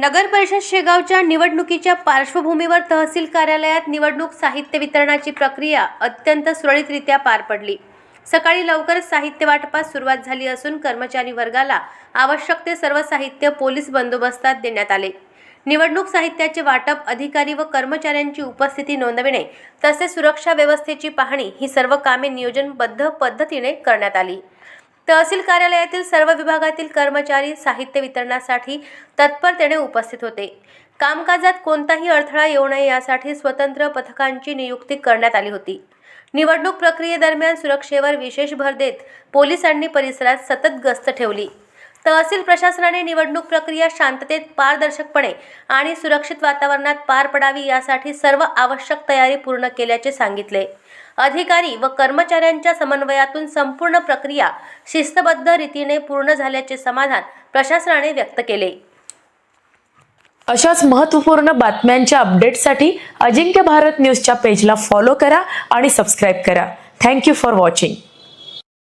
नगर परिषद शेगावच्या निवडणुकीच्या पार्श्वभूमीवर तहसील कार्यालयात निवडणूक साहित्य वितरणाची प्रक्रिया अत्यंत सुरळीतरित्या पार पडली. सकाळी लवकरच साहित्य वाटपास सुरुवात झाली असून कर्मचारी वर्गाला आवश्यक ते सर्व साहित्य पोलीस बंदोबस्तात देण्यात आले. निवडणूक साहित्याचे वाटप अधिकारी व कर्मचाऱ्यांची उपस्थिती नोंदविणे तसेच सुरक्षा व्यवस्थेची पाहणी ही सर्व कामे नियोजनबद्ध पद्धतीने करण्यात आली. तहसील कार्यालयातील सर्व विभागातील कर्मचारी साहित्य वितरणासाठी तत्परतेने उपस्थित होते. कामकाजात कोणताही अडथळा येऊ नये यासाठी स्वतंत्र पथकांची नियुक्ती करण्यात आली होती. निवडणूक प्रक्रियेदरम्यान सुरक्षेवर विशेष भर देत पोलिसांनी परिसरात सतत गस्त ठेवली. तहसील प्रशासनाने निवडणूक प्रक्रिया शांततेत पारदर्शकपणे आणि सुरक्षित वातावरणात पार पडावी यासाठी सर्व आवश्यक तयारी पूर्ण केल्याचे सांगितले. अधिकारी व कर्मचाऱ्यांच्या समन्वयातून संपूर्ण प्रक्रिया शिस्तबद्ध रीतीने पूर्ण झाल्याचे समाधान प्रशासनाने व्यक्त केले. अशाच महत्त्वपूर्ण बातम्यांच्या अपडेटसाठी अजिंक्य भारत न्यूजच्या पेजला फॉलो करा आणि सबस्क्राईब करा. Thank you for watching.